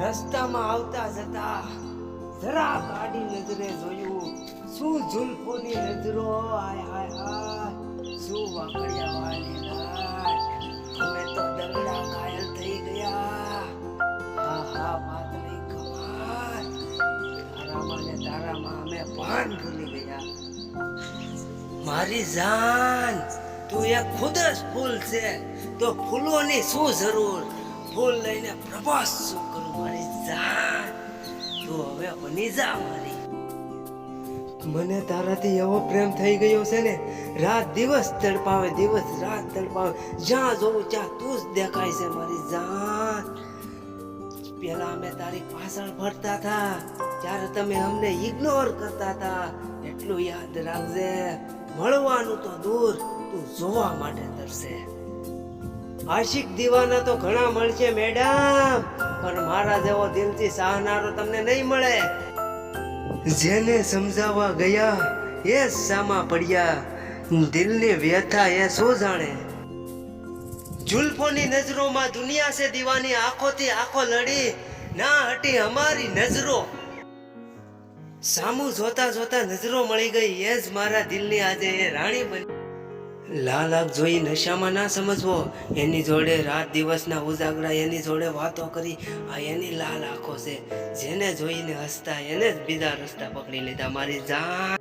રસ્તામાં આવતા જતા જરા ગાડી નજરે જોયું, શું ઝુલફોની નજરો? હાય હાય હાય, શું વાકડિયા વાલી લાલ અમે તો દગડા ઘાયલ થઈ ગયા. હા હા વાત નહીં કમાર તારામાં ને તારામાં અમે ભાન ભૂલી ગયા. મારી જાન, તું એક ખુદ જ ફૂલ છે, તો ફૂલોની શું જરૂર? ફૂલ લઈને પ્રવાસ શું કરું મારી જાન તું હવે બની જા મારી. મને તારાથી એવો પ્રેમ થઈ ગયો છે ને, રાત દિવસ તડપાવે, દિવસ રાત તડપાવે. જ્યાં જોઉં ત્યાં તું જ દેખાય છે મારી જાન પેલા અમે તારી પાછળ ફરતા હતા, ત્યારે તમે અમને ઇગ્નોર કરતા હતા. એટલું યાદ રાખજે, મળવાનું તો દૂર, તું જોવા માટે તરસે આશિક દીવાના તો ઘણા મળશે, મેડમ. પણ મારા જેવો દિલથી સહનારો તમને નહીં મળે. જેને સમજાવવા ગયા, એ સામા પડ્યા. દિલની વ્યથા એ શું જાણે. જુલ્ફોની નજરોમાં દુનિયા છે દીવાની, આંખોથી આંખો લડી. ના હટી અમારી નજરો. સામું જોતા જોતા નજરો મળી ગઈ, એ જ મારા દિલની આજે એ રાણી બની. લાલ આંખ જોઈ નશામાં ના સમજવો. એની જોડે રાત દિવસના ઉજાગરા, એની જોડે વાતો કરી. આ એની લાલ આંખો છે. જેને જોઈને હસતા, એને જ બીજા રસ્તા પકડી લીધા. મારી જાન.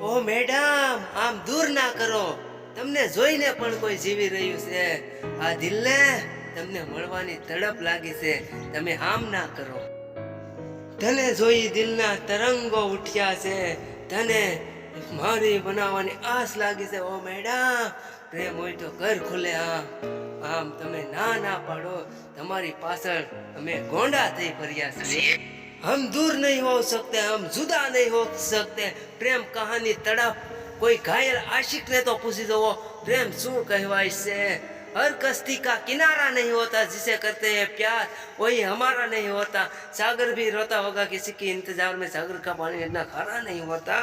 ઓ મેડમ, આમ દૂર ના કરો. તમને જોઈને પણ કોઈ જીવી રહ્યું છે. આ દિલને તમને મળવાની તડપ લાગી છે. તમે આમ ના કરો. તને જોઈ દિલના તરંગો ઉઠ્યા છે. તને મારી બનાવવાની આસ લાગી છે ઓ મેડમ પ્રેમ હોય તો ઘર ખુલે આમ આમ તમે ના ના પાડો તમારી પાછળ અમે ગોંડા થઈ ફર્યા છીએ हम दूर नहीं हो सकते हम जुदा नहीं हो सकते प्रेम कहानी तड़प कोई घायल आशिक ने तो पूछी दो प्रेम શું કહેવાય છે हर कश्ती का किनारा नहीं होता जिसे करते हैं प्यार वही हमारा नहीं होता सागर भी रोता होगा किसी के इंतजार में सागर का पानी इतना खारा नहीं होता